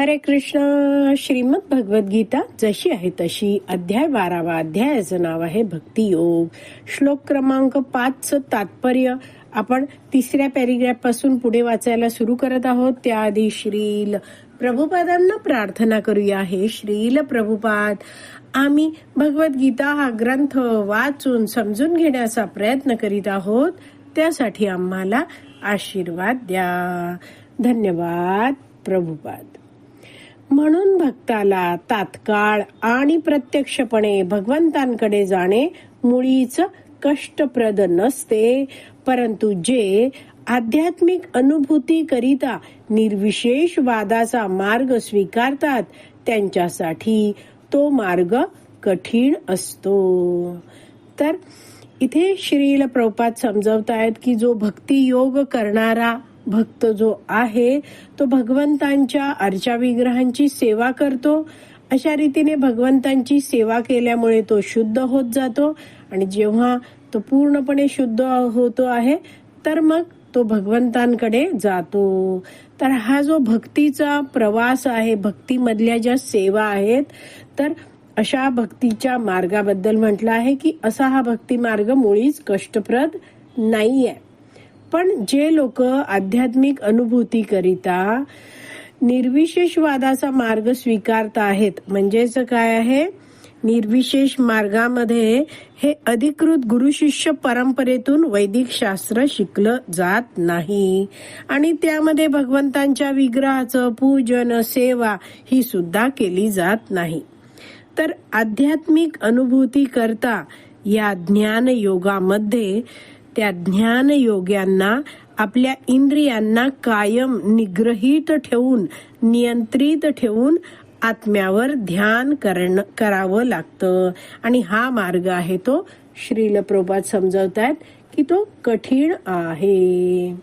हरे कृष्ण श्रीमद भगवत गीता जशी आहे तशी. अध्याय बारावा अध्यायाचं नाव आहे भक्ती योग. श्लोक क्रमांक पाच तात्पर्य आपण तिसऱ्या पॅरिग्राफपासून पुढे वाचायला सुरू करत आहोत. त्याआधी श्रील प्रभुपादांना प्रार्थना करूया. हे श्रील प्रभुपाद आम्ही भगवद्गीता हा ग्रंथ वाचून समजून घेण्याचा प्रयत्न करीत आहोत. त्यासाठी आम्हाला आशीर्वाद द्या. धन्यवाद प्रभुपाद. म्हणून भक्ताला तात्काळ आणि प्रत्यक्षपणे भगवंतांकडे जाणे मुळीच कष्टप्रद नसते परंतु जे आध्यात्मिक अनुभूती करिता निर्विशेष वादाचा मार्ग स्वीकारतात त्यांच्यासाठी तो मार्ग कठीण असतो. तर इथे श्रील प्रभुपाद समजवतायत की जो भक्ती योग करणारा भक्त जो आहे तो भगवंतांच्या अर्चा विग्रहांची सेवा करतो. अशा रीतीने भगवंतांची सेवा केल्यामुळे तो शुद्ध होत जातो आणि जेव्हा तो पूर्णपणे शुद्ध होतो आहे तर मग तो भगवंतांकडे जातो. तर हा जो भक्तीचा प्रवास आहे भक्तीमधल्या ज्या सेवा आहेत तर अशा भक्तीच्या मार्गाबद्दल म्हटलं आहे की असा हा भक्ती मार्ग मुळीच कष्टप्रद नाही आहे पण जे लोक आध्यात्मिक अनुभूती करिता निर्विशेषवादाचा मार्ग स्वीकारत आहेत म्हणजेच काय आहे? निर्विशेष मार्गामध्ये हे अधिकृत गुरु शिष्य परंपरेतून वैदिक शास्त्र शिकलं जात नाही. आणि त्यामध्ये भगवंतांच्या विग्रहाचं पूजन सेवा ही सुद्धा केली जात नाही. तर आध्यात्मिक अनुभूती करता या ज्ञान योगामध्ये त्या ज्ञान योग्यांना आपल्या इंद्रियांना कायम निग्रहित ठेवून नियंत्रित ठेवून आत्म्यावर ध्यान करण करावं लागतं. आणि हा मार्ग आहे तो श्रील प्रभात समजवतायत की तो कठीण आहे.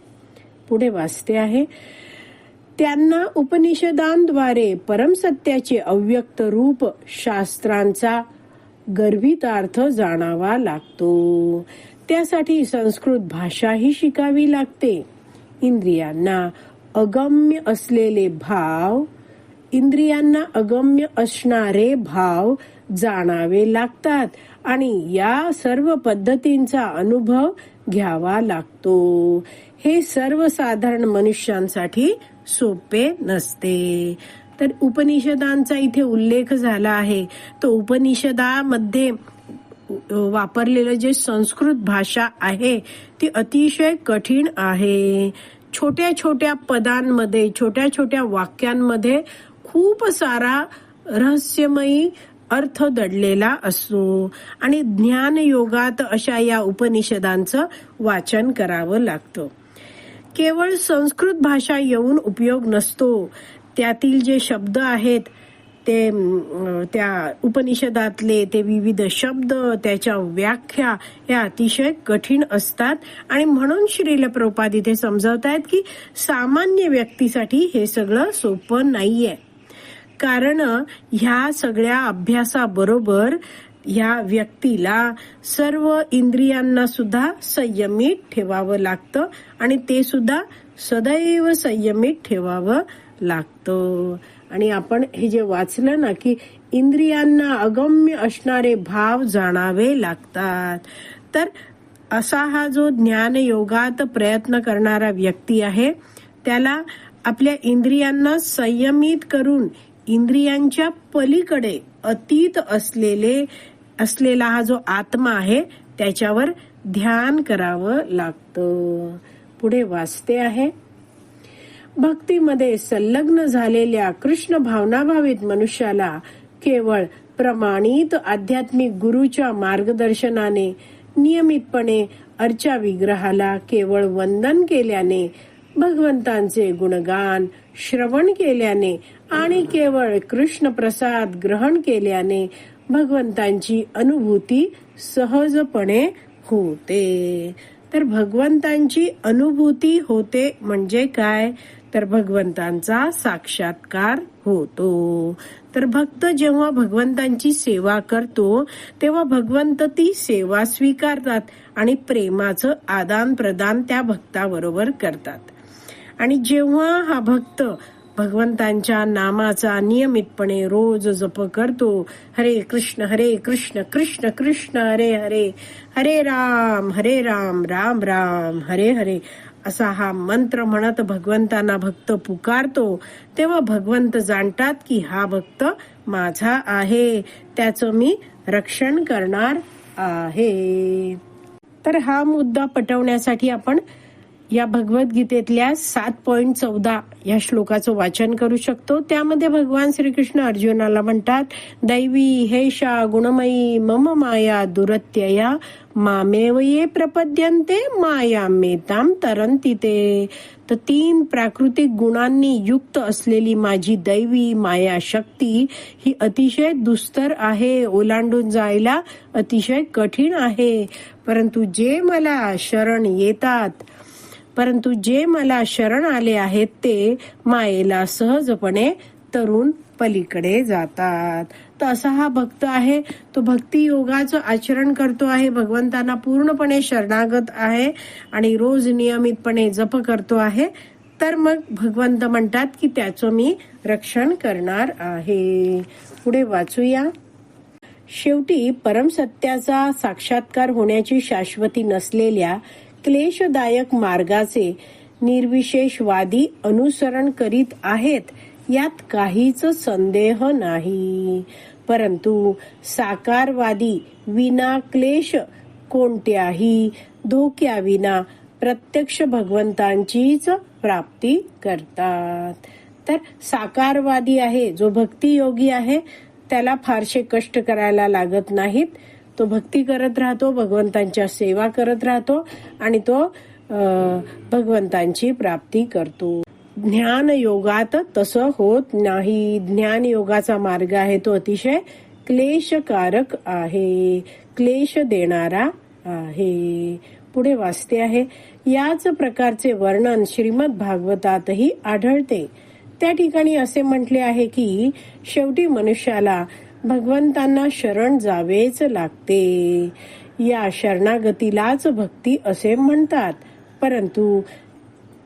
पुढे वाचते आहे. त्यांना उपनिषदांद्वारे परमसत्याचे अव्यक्त रूप शास्त्रांचा गर्भितार्थ जाणावा लागतो. त्यासाठी संस्कृत भाषाही शिकावी लागते. इंद्रियांना अगम्य असलेले भाव इंद्रियांना अगम्य असणारे भाव जाणावे लागतात आणि या सर्व पद्धतींचा अनुभव घ्यावा लागतो. हे सर्वसाधारण मनुष्यांसाठी सोपे नसते. तर उपनिषदांचा इथे उल्लेख झाला आहे. तो उपनिषदामध्ये वापरलेलं जे संस्कृत भाषा आहे ती अतिशय कठीण आहे. छोट्या छोट्या पदांमध्ये छोट्या छोट्या वाक्यांमध्ये खूप सारा रहस्यमयी अर्थ दडलेला असतो. आणि ज्ञान योगात अशा या उपनिषदांचं वाचन करावं लागतं. केवळ संस्कृत भाषा येऊन उपयोग नसतो. त्यातील जे शब्द आहेत ते त्या उपनिषदातले ते विविध शब्द त्याच्या व्याख्या या अतिशय कठीण असतात. आणि म्हणून श्रील प्रपाद इथे आहेत की सामान्य व्यक्तीसाठी हे सगळं सोपं नाहीये. कारण ह्या सगळ्या अभ्यासाबरोबर ह्या व्यक्तीला सर्व इंद्रियांना सुद्धा संयमित ठेवावं लागतं आणि ते सुद्धा सदैव संयमित ठेवावं लागतं. आणि आपण हे जे वाचलं ना की इंद्रियांना अगम्य असणारे भाव जाणावे लागतात. तर असा हा जो ज्ञान योगात प्रयत्न करणारा व्यक्ती आहे त्याला आपल्या इंद्रियांना संयमित करून इंद्रियांच्या पलीकडे अतीत असलेले असलेला हा जो आत्मा आहे त्याच्यावर ध्यान करावं लागतं. पुढे वाचते आहे. भक्तीमध्ये संलग्न झालेल्या कृष्ण भावनाभावित मनुष्याला केवळ प्रमाणित आध्यात्मिक गुरुच्या मार्गदर्शनाने नियमितपणे अर्चा विग्रहाला केवळ वंदन केल्याने भगवंतांचे गुणगान श्रवण केल्याने आणि केवळ कृष्ण प्रसाद ग्रहण केल्याने भगवंतांची अनुभूती सहजपणे होते. तर भगवंतांची अनुभूती होते म्हणजे काय? तर भगवंतांचा साक्षात्कार होतो. तर भक्त जेव्हा भगवंतांची सेवा करतो तेव्हा भगवंत ती सेवा स्वीकारतात आणि प्रेमाचं आदान प्रदान त्या भक्ताबरोबर करतात. आणि जेव्हा हा भक्त भगवंतांच्या नामाचा नियमितपणे रोज जप करतो हरे कृष्ण हरे कृष्ण कृष्ण कृष्ण हरे हरे हरे राम हरे राम राम राम हरे हरे असा हा मंत्र म्हणत भगवंतांना भक्त पुकारतो तेव्हा भगवंत जाणतात की हा भक्त माझा आहे. त्याचं मी रक्षण करणार आहे. तर हा मुद्दा पटवण्यासाठी आपण या भगवद्गीतेतल्या सात पॉइंट चौदा या श्लोकाचं वाचन करू शकतो. त्यामध्ये भगवान श्रीकृष्ण अर्जुनाला म्हणतात दैवी हेषा गुणमयी मम माया दुरत्यया मामेव ये प्रपद्यन्ते माया मेताम तरंती ते तर तीन प्राकृतिक गुणांनी युक्त असलेली माझी दैवी माया शक्ती ही अतिशय दुस्तर आहे ओलांडून जायला अतिशय कठीण आहे. परंतु जे मला शरण येतात परंतु जे मला शरण आले आहेत ते मायेला सहजपणे तरुण पलीकडे जातात. तर असा हा भक्त आहे. तो भक्ती योगाचं आचरण करतो आहे. भगवंतांना पूर्णपणे शरणागत आहे आणि रोज नियमितपणे जप करतो आहे. तर मग भगवंत म्हणतात की त्याचं मी रक्षण करणार आहे. पुढे वाचूया. शेवटी परमसत्याचा साक्षात्कार होण्याची शाश्वती नसलेल्या क्लेशदायक मार्गाचे निर्विशेषवादी अनुसरण करीत आहेत यात काहीच संदेह नाही. परंतु साकारवादी विना क्लेश कोणत्याही धोक्याविना प्रत्यक्ष भगवंतांचीच प्राप्ती करतात. तर साकारवादी आहे जो भक्ती योगी आहे त्याला फारसे कष्ट करायला लागत नाहीत. तो भक्ती करत राहतो भगवंतांच्या सेवा करत राहतो आणि तो भगवंतांची प्राप्ती करतो. ज्ञान योगात तसं होत नाही. ज्ञान योगाचा मार्ग आहे तो अतिशय क्लेशकारक आहे. क्लेश देणारा आहे. पुढे वाचते आहे याच प्रकारचे वर्णन श्रीमद भागवतातही आढळते. त्या ठिकाणी असे म्हटले आहे की शेवटी मनुष्याला भगवंतांना शरण जावेच लागते. या शरणागतीलाच भक्ती असे म्हणतात. परंतु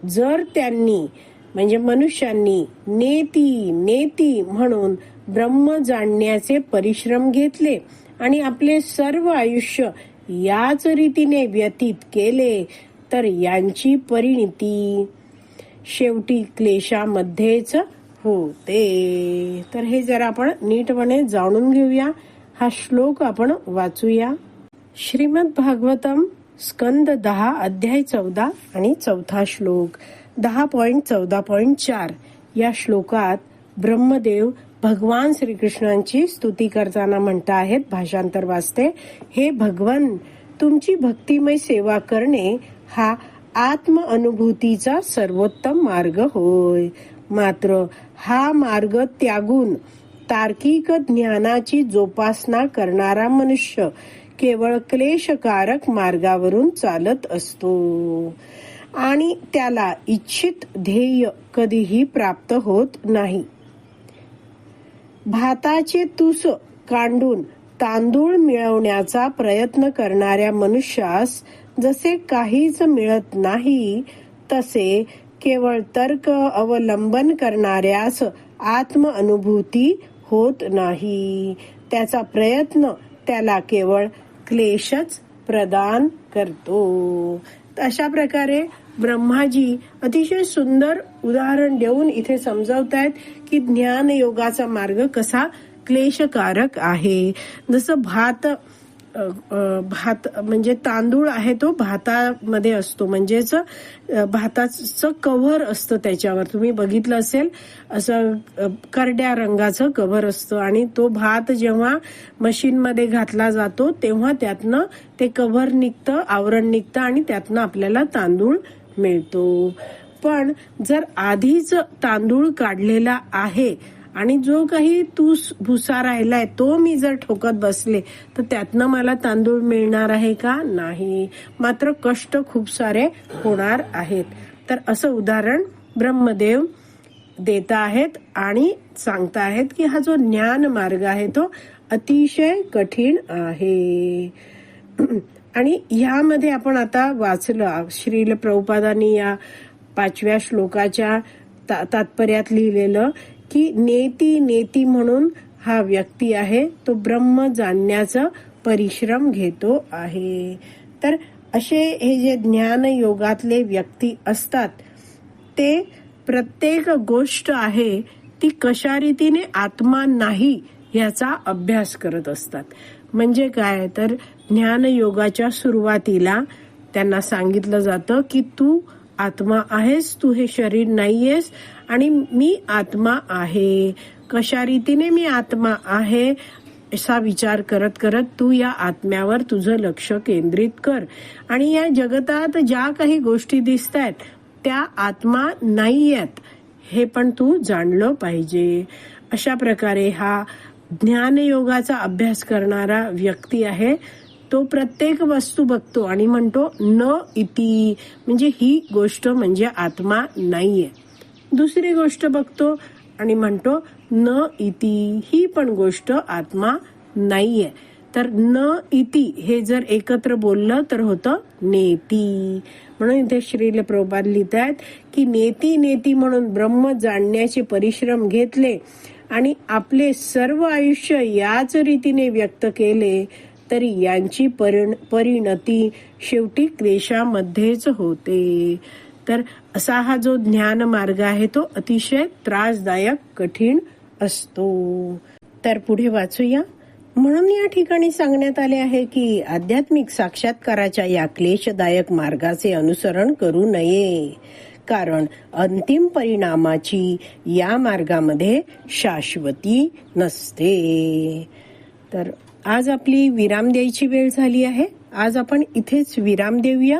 जर त्यांनी म्हणजे मनुष्यांनी नेती नेती म्हणून ब्रह्म जाणण्याचे परिश्रम घेतले आणि आपले सर्व आयुष्य याच रीतीने व्यतीत केले तर यांची परिणिती. शेवटी क्लेशामध्येच होते. तर हे जरा आपण नीटपणे जाणून घेऊया. हा श्लोक आपण वाचूया. श्रीमद भागवतम स्कंद दहा अध्याय चौदा आणि चौथा श्लोक. दहा पॉइंट चौदा पॉइंट चार. या श्लोकात ब्रह्मदेव भगवान श्रीकृष्णांची स्तुती करताना म्हणता आहेत भाषांतर वाचते. हे भगवन तुमची भक्तिमय सेवा करणे हा आत्म अनुभूतीचा सर्वोत्तम मार्ग होय. मात्र हा मार्ग त्यागून तार्किक ज्ञानाची जोपासना करणारा मनुष्य केवळ क्लेशकारक मार्गावरून चालत असतो. आणि त्याला इच्छित ध्येय कधीही प्राप्त होत नाही. भाताचे तुस कांडून तांदूळ मिळवण्याचा प्रयत्न करणाऱ्या मनुष्यास जसे काहीच मिळत नाही तसे केवळ तर्क अवलंबन करणाऱ्यास आत्म अनुभूती होत नाही. त्याचा प्रयत्न त्याला केवळ क्लेशच प्रदान करतो. अशा प्रकारे ब्रह्माजी अतिशय सुंदर उदाहरण देऊन इथे समजावतायत की ज्ञान योगाचा मार्ग कसा क्लेशकारक आहे. जसं भात भात म्हणजे तांदूळ आहे तो भातामध्ये असतो. म्हणजेच भाताचं कव्हर असतं त्याच्यावर. तुम्ही बघितलं असेल असं करड्या रंगाचं कव्हर असतं आणि तो भात जेव्हा मशीनमध्ये घातला जातो तेव्हा त्यातनं ते कव्हर निघतं आवरण निघतं आणि त्यातनं आपल्याला तांदूळ मिळतो. पण जर आधीच तांदूळ काढलेला आहे आणि जो काही तूस भुसा राहिलाय तो मी जर ठोकत बसले तर त्यातनं मला तांदूळ मिळणार आहे का? नाही. मात्र कष्ट खूप सारे होणार आहेत. तर असं उदाहरण ब्रह्मदेव देत आहेत आणि सांगता आहेत की हा जो ज्ञान मार्ग आहे तो अतिशय कठीण आहे. आणि ह्यामध्ये आपण आता वाचलं श्रील प्रभुपादांनी या पाचव्या श्लोकाच्या ता- तात्पर्यात लिहिलेलं की नेती नेती म्हणून हा व्यक्ती आहे तो ब्रह्म जाणण्याचा परिश्रम घेतो आहे. तर असे हे जे ज्ञान योगातले व्यक्ती असतात ते प्रत्येक गोष्ट आहे ती कशा रीतीने आत्मा नाही याचा अभ्यास करत असतात. म्हणजे काय? तर ज्ञान योगाच्या सुरुवातीला त्यांना सांगितलं जातं की तू आत्मा आहेस तू हे शरीर नाहीयेस आणि मी आत्मा आहे. कशा रीतीने मी आत्मा आहे असा विचार करत करत तू या आत्म्यावर तुझं लक्ष केंद्रित कर. आणि या जगतात ज्या काही गोष्टी दिसत आहेत त्या आत्मा नाही आहेत हे पण तू जाणलं पाहिजे. अशा प्रकारे हा ज्ञानयोगाचा अभ्यास करणारा व्यक्ती आहे. तो प्रत्येक वस्तू बघतो आणि म्हणतो न इति. म्हणजे ही गोष्ट म्हणजे आत्मा नाहीये. दुसरी गोष्ट बघतो आणि म्हणतो न इति ही पण गोष्ट आत्मा नाहीये. तर न इति हे जर एकत्र बोललं तर होतं नेती. म्हणून इथे श्रील प्रभुपाद लिहित आहेत की नेती नेती म्हणून ब्रह्म जाणण्याचे परिश्रम घेतले आणि आपले सर्व आयुष्य याच रीतीने व्यक्त केले तरी यांची परिण- परिणती शेवटी क्लेशामध्येच होते. तर असा हा जो ज्ञान मार्ग आहे तो अतिशय त्रासदायक कठीण असतो. तर पुढे वाचूया. म्हणून या ठिकाणी सांगण्यात आले आहे की आध्यात्मिक साक्षात्काराच्या या क्लेशदायक मार्गाचे अनुसरण करू नये. कारण अंतिम परिणामाची या मार्गामध्ये शाश्वती नसते. तर आज आपली विराम द्यायची वेळ झाली आहे. आज आपण इथेच विराम देऊया.